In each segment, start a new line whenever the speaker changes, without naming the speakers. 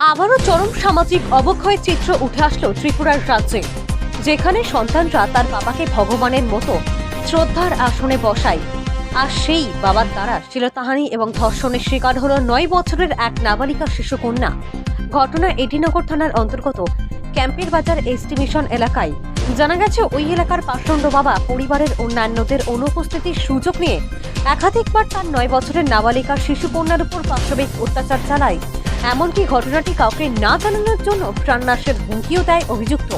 আবারও চরম সামাজিক অবক্ষয় চিত্র উঠে আসলো ত্রিপুরার রাজ্যে, যেখানে সন্তানরা তার বাবাকে ভগবানের মতো শ্রদ্ধার আসনে বসায়। আর সেই বাবার দ্বারা শিলতাহানি এবং ধর্ষণের শিকার হলো নয় বছরের এক নাবালিকা শিশুকন্যা। ঘটনা এডিনগর থানার অন্তর্গত ক্যাম্পের বাজার এস্টিমেশন এলাকায়। জানা গেছে, ওই এলাকার পাষণ্ড বাবা পরিবারের অন্যান্যদের অনুপস্থিতির সুযোগ নিয়ে একাধিকবার তার নয় বছরের নাবালিকা শিশুকন্যার উপর পাশবিক অত্যাচার চালায়। এমনকি ঘটনাটি কাউকে না জানানোর জন্য প্রাণনাশের হুমকিও দেয় অভিযুক্ত।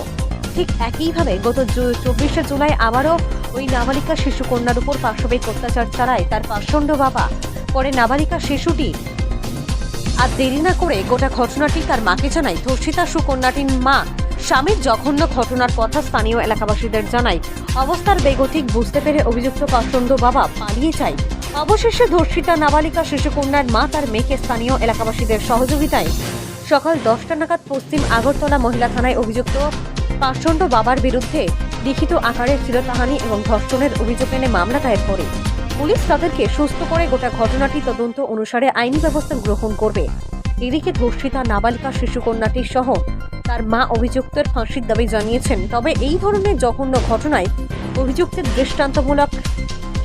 ঠিক একইভাবে গত চব্বিশে জুলাই আবারও ওই নাবালিকা শিশুকন্যার উপর পার্শ্ববিক অত্যাচার চালায় তার পাষণ্ড বাবা। পরে নাবালিকা শিশুটি আর দেরি না করে গোটা ঘটনাটি তার মাকে জানায়। ধর্ষিতা সুকন্যাটির মা স্বামীর জঘন্য ঘটনার কথা স্থানীয় এলাকাবাসীদের জানায়। অবস্থার বেগতিক বুঝতে পেরে অভিযুক্ত পাষণ্ড বাবা পালিয়ে যায়। অবশেষে ধর্ষিতা নাবালিকা শিশুকন্যার মা তার মেয়েকে স্থানীয় এলাকাবাসীদের সহযোগিতায় সকাল দশটা নাগাদ পশ্চিম আগরতলা মহিলা থানায় অভিযুক্ত পাষণ্ড বাবার বিরুদ্ধে লিখিত আকারে শিরতাহানি এবং ধর্ষণের অভিযোগ এনে মামলা দায়ের করে। পুলিশ তাদেরকে সুস্থ করে গোটা ঘটনাটি তদন্ত অনুসারে আইনি ব্যবস্থা গ্রহণ করবে। এদিকে ধর্ষিতা নাবালিকা শিশুকন্যাটি সহ তার মা অভিযুক্তের ফাঁসির দাবি জানিয়েছেন। তবে এই ধরনের জঘন্য ঘটনায় অভিযুক্তের দৃষ্টান্তমূলক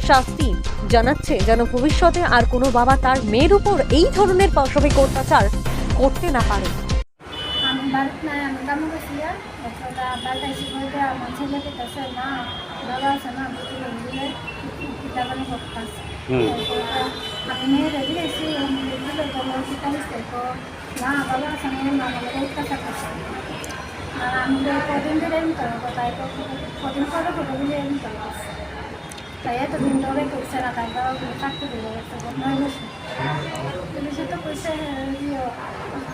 শাস্তি জানাচ্ছে যেন ভবিষ্যতে আর কোনো বাবা তার মেয়ের উপর এই ধরনের পাশবিক অত্যাচার করতে না পারে।
আমি আমি আমি আর আমি কদিন ধরে করব কদিন পরে এমন করব তাই এতদিন ধরে করছে না তাই বাবা থাকতে দিল একটা নয় বছর পুলিশে তো কইছে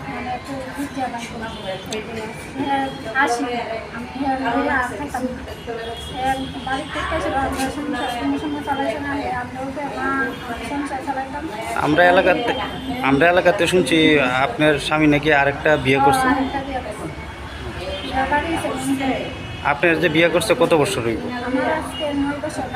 মানে একটু বিদ্যা বান করলাম আসি। আমি লইয়া আর থাকতাম না। এ, বাড়ির থেকে এসে আমরা মা সংসার চালাইতাম।
এলাকাতে আমরা এলাকাতে শুনছি আপনার স্বামী নাকি আরেকটা বিয়ে করছে।
আরেকটা বিয়ে করছে।
আপনার যে বিয়ে করছে কত বছর হইব?
আমার আজকে 9 বছর